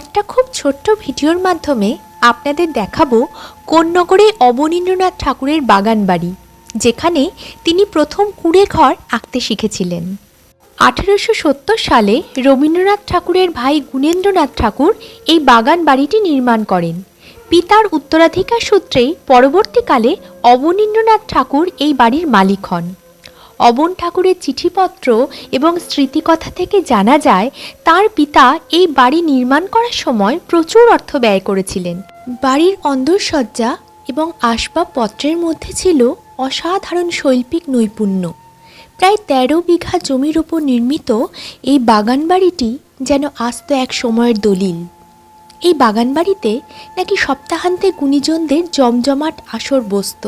একটা খুব ছোট্ট ভিডিওর মাধ্যমে আপনাদের দেখাবো কোন্নগরে অবনীন্দ্রনাথ ঠাকুরের বাগান বাড়ি, যেখানে তিনি প্রথম কুড়ে ঘর আঁকতে শিখেছিলেন। আঠেরোশো সত্তর সালে রবীন্দ্রনাথ ঠাকুরের ভাই গুণেন্দ্রনাথ ঠাকুর এই বাগান বাড়িটি নির্মাণ করেন। পিতার উত্তরাধিকার সূত্রেই পরবর্তীকালে অবনীন্দ্রনাথ ঠাকুর এই বাড়ির মালিক হন। অবন ঠাকুরের চিঠিপত্র এবং স্মৃতিকথা থেকে জানা যায়, তার পিতা এই বাড়ি নির্মাণ করার সময় প্রচুর অর্থ ব্যয় করেছিলেন। বাড়ির অন্দরসজ্জা এবং আসবাবপত্রের মধ্যে ছিল অসাধারণ শৈল্পিক নৈপুণ্য। প্রায় তেরো বিঘা জমির ওপর নির্মিত এই বাগান বাড়িটি যেন আস্ত এক সময়ের দলিল। এই বাগান বাড়িতে নাকি সপ্তাহান্তে গুণীজনদের জমজমাট আসর বসত।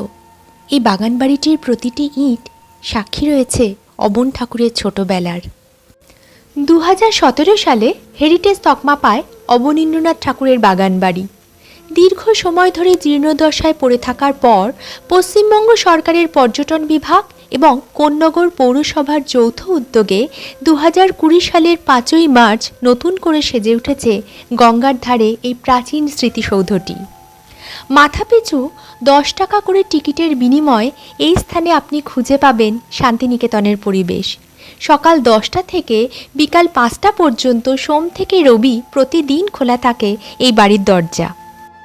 এই বাগান বাড়িটির প্রতিটি ইট সাক্ষী রয়েছে অবন ঠাকুরের ছোটবেলার। দু সালে হেরিটেজ তকমা পায় অবনীন্দ্রনাথ ঠাকুরের বাগান বাড়ি দীর্ঘ সময় ধরে জীর্ণদশায় পড়ে থাকার পর পশ্চিমবঙ্গ সরকারের পর্যটন বিভাগ এবং কোন্নগর পৌরসভার যৌথ উদ্যোগে দু কুড়ি সালের পাঁচই মার্চ নতুন করে সেজে উঠেছে গঙ্গার ধারে এই প্রাচীন স্মৃতিসৌধটি। মাথাপিছু দশ টাকা করে টিকিটের বিনিময়ে এই স্থানে আপনি খুঁজে পাবেন শান্তিনিকেতনের পরিবেশ। সকাল দশটা থেকে বিকাল পাঁচটা পর্যন্ত সোম থেকে রবি প্রতিদিন খোলা থাকে এই বাড়ির দরজা।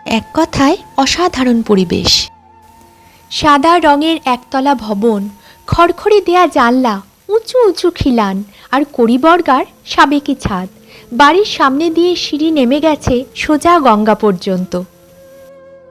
এক কথায় অসাধারণ পরিবেশ। সাদা রঙের একতলা ভবন, খড়খড়ি দেয়া জানলা, উঁচু উঁচু খিলান আর করিবর্গার সাবেকি ছাদ। বাড়ির সামনে দিয়ে সিঁড়ি নেমে গেছে সোজা গঙ্গা পর্যন্ত।